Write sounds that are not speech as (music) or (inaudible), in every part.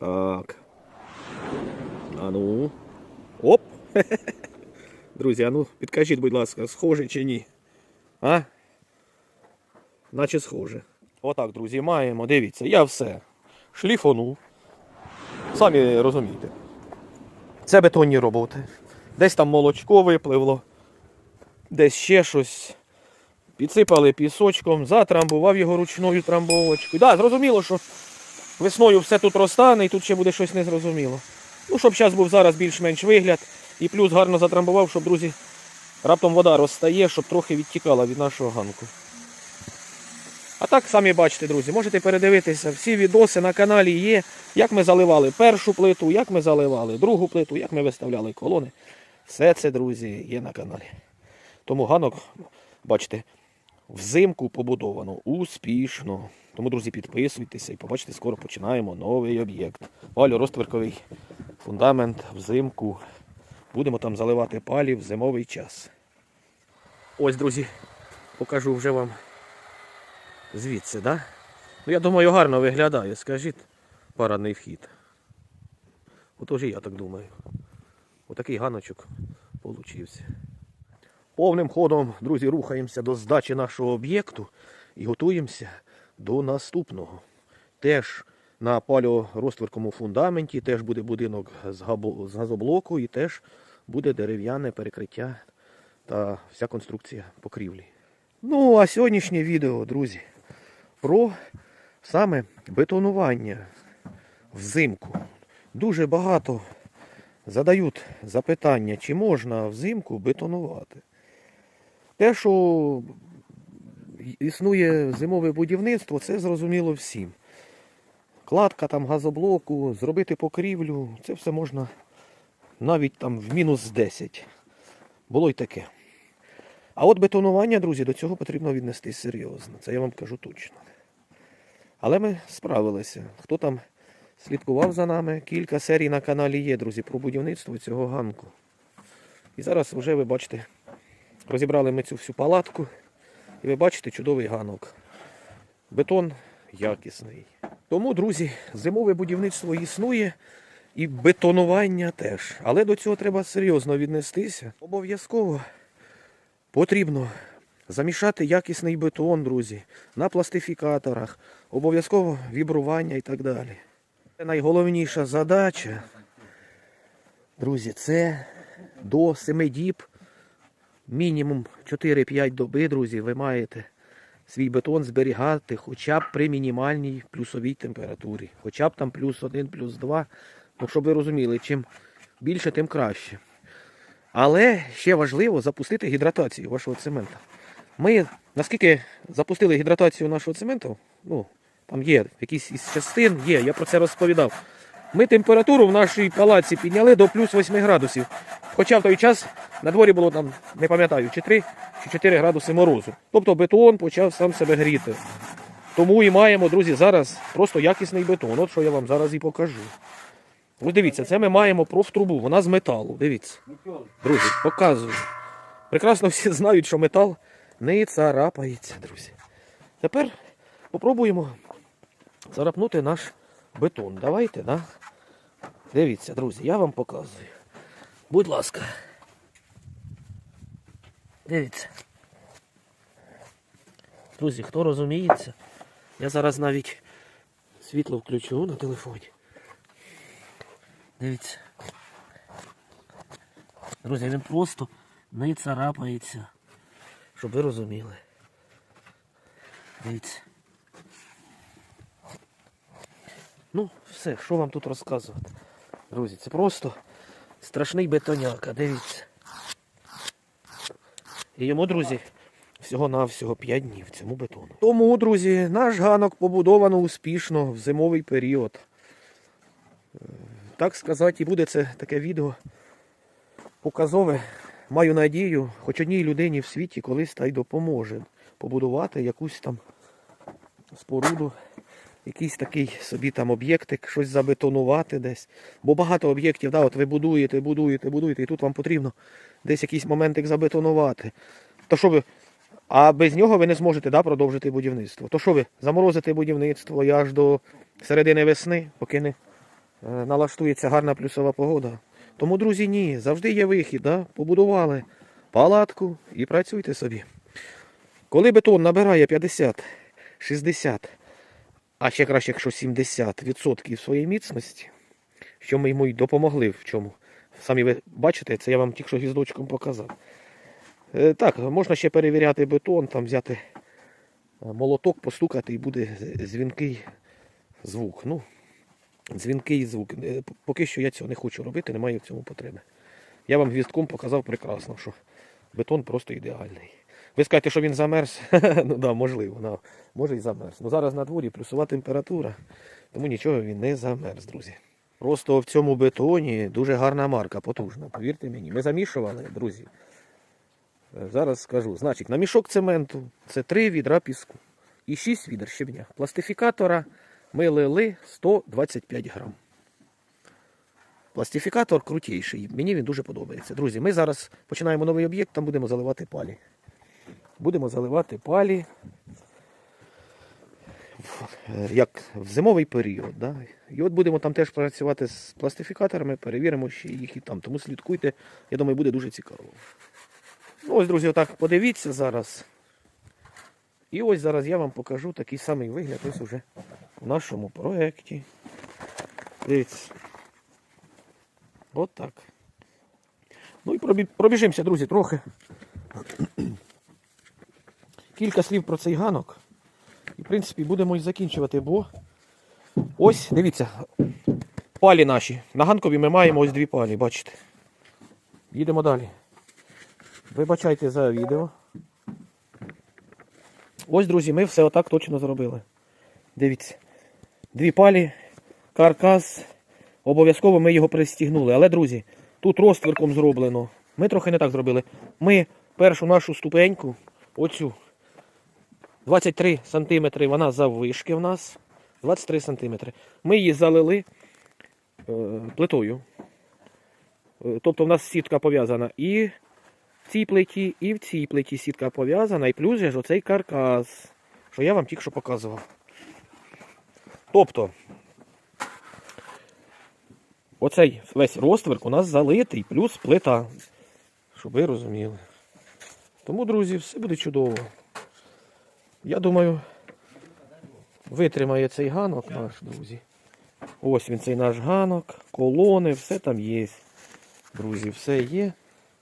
Так. А ну. Оп! (laughs) Друзі, а ну підкажіть, будь ласка, схоже чи ні? А? Наче схоже. Отак, друзі, маємо. Дивіться, я все шліфонув. Самі розумієте. Це бетонні роботи. Десь там молочко випливло, десь ще щось. Підсипали пісочком, затрамбував його ручною трамбовочкою. Так, да, зрозуміло, що весною все тут розтане і тут ще буде щось незрозуміло. Ну, щоб зараз був зараз більш-менш вигляд. І плюс гарно затрамбував, щоб, друзі, раптом вода розстає, щоб трохи відтікала від нашого ганку. А так, самі бачите, друзі, можете передивитися, всі відоси на каналі є, як ми заливали першу плиту, як ми заливали другу плиту, як ми виставляли колони. Все це, друзі, є на каналі. Тому ганок, бачите, взимку побудовано успішно. Тому, друзі, підписуйтеся і побачите, скоро починаємо новий об'єкт. Палю-розтверковий фундамент взимку. Будемо там заливати палі в зимовий час. Ось, друзі, покажу вже вам звідси, да? Ну, я думаю, гарно виглядає, скажіть, парадний вхід. Отож і я так думаю. Отакий ганочок получився. Повним ходом, друзі, рухаємося до здачі нашого об'єкту і готуємося до наступного. Теж на паліорозтверкому фундаменті теж буде будинок з газоблоку і теж буде дерев'яне перекриття та вся конструкція покрівлі. Ну, а сьогоднішнє відео, друзі, про саме бетонування взимку. Дуже багато задають запитання, чи можна взимку бетонувати. Те, що існує зимове будівництво, це зрозуміло всім. Кладка там газоблоку, зробити покрівлю, це все можна навіть там в мінус 10. Було й таке. А от бетонування, друзі, до цього потрібно віднести серйозно. Це я вам кажу точно. Але ми справилися. Хто там слідкував за нами, кілька серій на каналі є, друзі, про будівництво цього ганку. І зараз вже ви бачите, розібрали ми цю всю палатку. І ви бачите чудовий ганок. Бетон якісний. Тому, друзі, зимове будівництво існує і бетонування теж. Але до цього треба серйозно віднестися. Обов'язково потрібно замішати якісний бетон, друзі, на пластифікаторах, обов'язково вібрування і так далі. Найголовніша задача, друзі, це до 7 діб, мінімум 4-5 доби, друзі, ви маєте свій бетон зберігати хоча б при мінімальній плюсовій температурі. Хоча б там плюс 1, плюс 2. Ну, щоб ви розуміли, чим більше, тим краще. Але ще важливо запустити гідратацію вашого цемента. Ми наскільки запустили гідратацію нашого цементу, ну, там є якісь із частин, є, я про це розповідав. Ми температуру в нашій палаці підняли до плюс 8 градусів. Хоча в той час на дворі було там, не пам'ятаю, чи 3 чи 4 градуси морозу. Тобто бетон почав сам себе гріти. Тому і маємо, друзі, зараз просто якісний бетон. От що я вам зараз і покажу. Ось дивіться, це ми маємо профтрубу, вона з металу. Дивіться. Друзі, показую. Прекрасно всі знають, що метал не царапається, друзі. Тепер попробуємо царапнути наш бетон. Давайте, да? Дивіться, друзі, я вам показую. Будь ласка. Дивіться. Друзі, хто розуміється, я зараз навіть світло включу на телефоні. Дивіться. Друзі, він просто не царапається. Щоб ви розуміли. Дивіться. Ну, все, що вам тут розказувати? Друзі, це просто страшний бетоняка, дивіться. І йому, друзі, всього-навсього 5 днів цьому бетону. Тому, друзі, наш ганок побудовано успішно в зимовий період. Е, Так сказати, і буде це таке відео показове. Маю надію, хоч одній людині в світі колись та й допоможе побудувати якусь там споруду, якийсь такий собі там об'єктик, щось забетонувати десь. Бо багато об'єктів, да, от ви будуєте, будуєте, будуєте, і тут вам потрібно десь якийсь моментик забетонувати. То що ви, а без нього ви не зможете да, продовжити будівництво. То що ви заморозите будівництво і аж до середини весни, поки не е, налаштується гарна плюсова погода. Тому, друзі, ні, завжди є вихід, да? побудували палатку і працюйте собі. Коли бетон набирає 50, 60, а ще краще, якщо 70% своєї міцності, що ми йому й допомогли в чому. Самі ви бачите, це я вам тільки що гвіздочком показав. Е, Так, можна ще перевіряти бетон, там взяти е, молоток, постукати і буде дзвінкий звук. Ну, дзвінкий звук. Е, Поки що я цього не хочу робити, немає в цьому потреби. Я вам гвіздком показав прекрасно, що бетон просто ідеальний. Ви скажете, що він замерз? (laughs) ну да, можливо, да, може і замерз. Ну зараз на дворі плюсова температура, тому нічого він не замерз, друзі. Просто в цьому бетоні дуже гарна марка, потужна. Повірте мені. Ми замішували, друзі. Е, Зараз скажу. Значить, на мішок цементу це 3 відра піску і 6 відер щебня. Пластифікатора ми лили 125 грам. Пластифікатор крутіший. Мені він дуже подобається. Друзі, ми зараз починаємо новий об'єкт, там будемо заливати палі. Будемо заливати палі як в зимовий період. Да? І от будемо там теж працювати з пластифікаторами, перевіримо ще їх і там. Тому слідкуйте, я думаю, буде дуже цікаво. Ну, ось, друзі, отак подивіться зараз. І ось зараз я вам покажу такий самий вигляд ось уже в нашому проєкті. Дивіться. От. Ну і пробіжимося, друзі, трохи. Кілька слів про цей ганок. І, в принципі, будемо і закінчувати, бо ось, дивіться, палі наші. На ганкові ми маємо ось дві палі, бачите. Їдемо далі. Вибачайте за відео. Ось, друзі, ми все отак точно зробили. Дивіться. Дві палі, каркас. Обов'язково ми його пристігнули. Але, друзі, тут розтвірком зроблено. Ми трохи не так зробили. Ми першу нашу ступеньку, оцю, 23 см вона заввишки в нас. 23 см. Ми її залили е, плитою. Е, Тобто в нас сітка пов'язана і в цій плиті, і в цій плиті сітка пов'язана, і плюс же ж оцей каркас, що я вам тільки що показував. Тобто, оцей весь розтверк у нас залитий, плюс плита. Щоб ви розуміли. Тому, друзі, все буде чудово. Я думаю, витримає цей ганок наш, друзі. Ось він цей наш ганок, колони, все там є. Друзі, все є.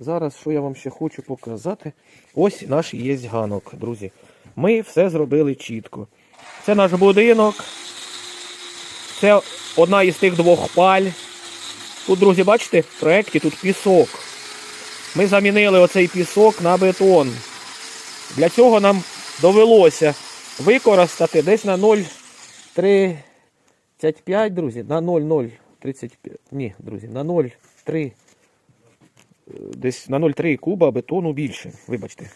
Зараз що я вам ще хочу показати. Ось наш є ганок, друзі. Ми все зробили чітко. Це наш будинок. Це одна із тих двох паль. Тут, друзі, бачите, в проєкті тут пісок. Ми замінили оцей пісок на бетон. Для цього нам довелося використати десь на 0,35, друзі, на 0,035. Ні, друзі, на 0,3. е, Десь на 0,3 куба бетону більше. Вибачте.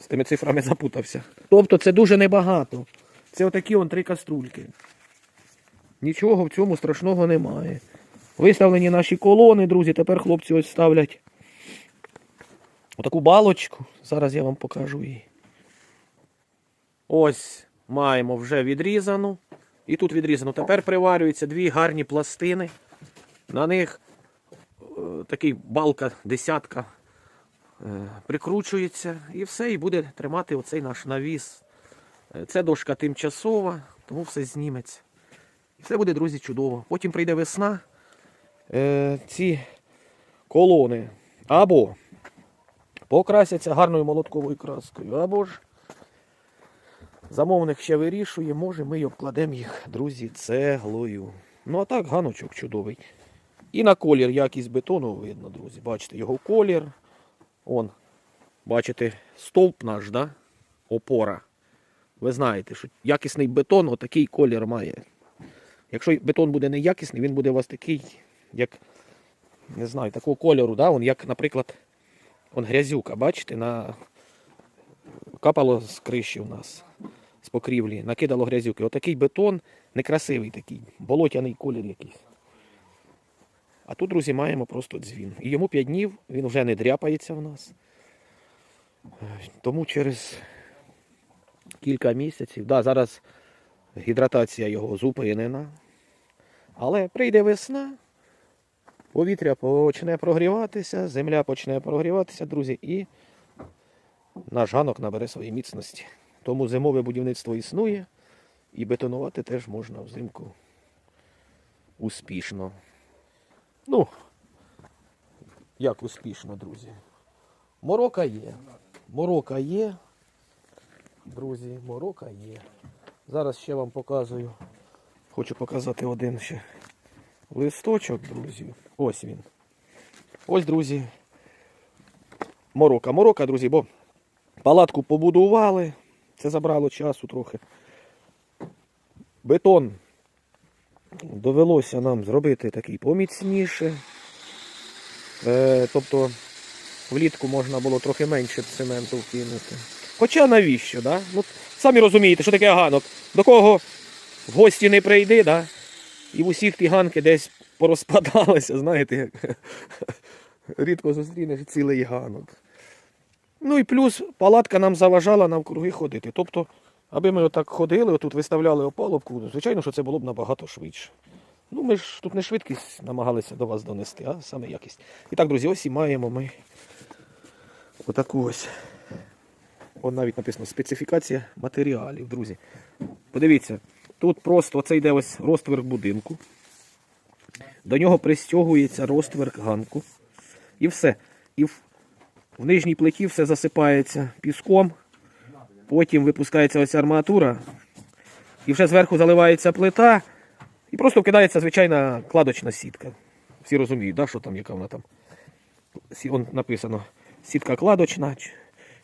З тими цифрами запутався. Тобто це дуже небагато. Це отакі он три каструльки. Нічого в цьому страшного немає. Виставлені наші колони, друзі. Тепер хлопці ось ставлять отаку балочку. Зараз я вам покажу її. Ось маємо вже відрізану. І тут відрізано. Тепер приварюються дві гарні пластини. На них е, такий балка, десятка е, прикручується і все, і буде тримати оцей наш навіс. Е, Це дошка тимчасова, тому все зніметься. І все буде, друзі, чудово. Потім прийде весна. Ці колони або покрасяться гарною молотковою краскою, або ж замовник ще вирішує, може ми й обкладемо їх, друзі, цеглою. Ну а так, ганочок чудовий. І на колір якість бетону видно, друзі. Бачите, його колір. Он, бачите, стовп наш, да? опора. Ви знаєте, що якісний бетон отакий колір має. Якщо бетон буде неякісний, він буде у вас такий, як, не знаю, такого кольору, да? он, як, наприклад, он грязюка, бачите, на... капало з криші у нас, з покрівлі, накидало грязюки. Отакий бетон некрасивий такий, болотяний колір якийсь. А тут, друзі, маємо просто дзвін. І йому 5 днів, він вже не дряпається в нас. Тому через кілька місяців, да, зараз гідратація його зупинена. Але прийде весна, повітря почне прогріватися, земля почне прогріватися, друзі, і наш ганок набере свої міцності. Тому зимове будівництво існує, і бетонувати теж можна взимку успішно. Ну, як успішно, друзі. Морока є. Морока є. Друзі, морока є. Зараз ще вам показую. Хочу показати один ще листочок, друзі. Ось він. Ось, друзі. Морока. Морока, друзі, бо палатку побудували. Це забрало часу трохи. Бетон довелося нам зробити такий поміцніше. Е, тобто влітку можна було трохи менше цементу вкинути. Хоча навіщо, да? Ну, самі розумієте, що таке ганок. До кого в гості не прийди, да? і в усіх ті ганки десь порозпадалися, знаєте, як (laughs) рідко зустрінеш цілий ганок. Ну і плюс палатка нам заважала навкруги ходити. Тобто, аби ми отак ходили, отут виставляли опалубку, звичайно, що це було б набагато швидше. Ну, ми ж тут не швидкість намагалися до вас донести, а саме якість. І так, друзі, ось і маємо ми отаку ось. От навіть написано специфікація матеріалів, друзі. Подивіться, тут просто це йде ось розтверк будинку. До нього пристягується розтверк ганку. І все. І в нижній плиті все засипається піском. Потім випускається ось арматура. І вже зверху заливається плита. І просто вкидається звичайна кладочна сітка. Всі розуміють, да, що там, яка вона там. Сі- Он написано сітка кладочна,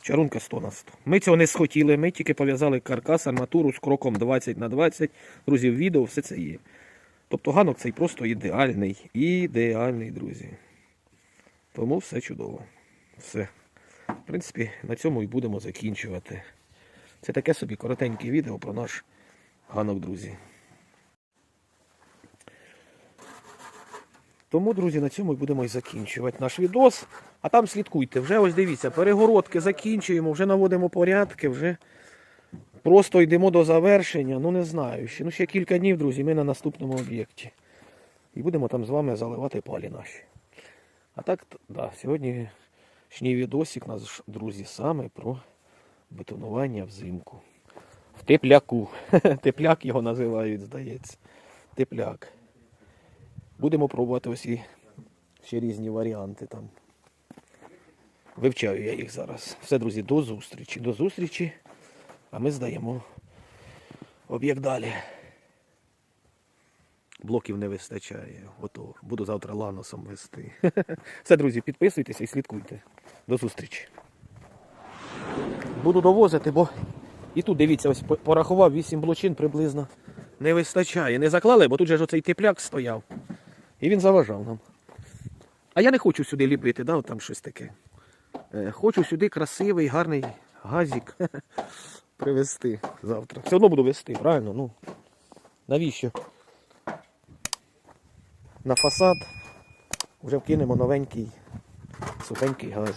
чарунка 100 на 100. Ми цього не схотіли, ми тільки пов'язали каркас, арматуру з кроком 20 на 20. Друзі, в відео все це є. Тобто ганок цей просто ідеальний. Ідеальний, друзі. Тому все чудово. Все. В принципі, на цьому і будемо закінчувати. Це таке собі коротеньке відео про наш ганок, друзі. Тому, друзі, на цьому і будемо і закінчувати наш відос. А там слідкуйте. Вже ось дивіться, перегородки закінчуємо, вже наводимо порядки, вже просто йдемо до завершення. Ну не знаю. Ще, ну, ще кілька днів, друзі, ми на наступному об'єкті. І будемо там з вами заливати палі наші. А так, да, сьогоднішній відосик наш, друзі, саме про бетонування взимку. В тепляку. (laughs) Тепляк його називають, здається. Тепляк. Будемо пробувати ось і ще різні варіанти там. Вивчаю я їх зараз. Все, друзі, до зустрічі. До зустрічі. А ми здаємо об'єкт далі. Блоків не вистачає. Готово. Буду завтра ланосом вести. (laughs) Все, друзі, підписуйтеся і слідкуйте. До зустрічі. Буду довозити, бо і тут дивіться, ось порахував 8 блочин приблизно. Не вистачає. Не заклали, бо тут же ж оцей тепляк стояв. І він заважав нам. А я не хочу сюди ліпити, да, там щось таке. Е, Хочу сюди красивий, гарний газик (laughs) привезти завтра. Все одно буду вести, правильно? Ну, навіщо? На фасад вже вкинемо новенький, сухенький газик.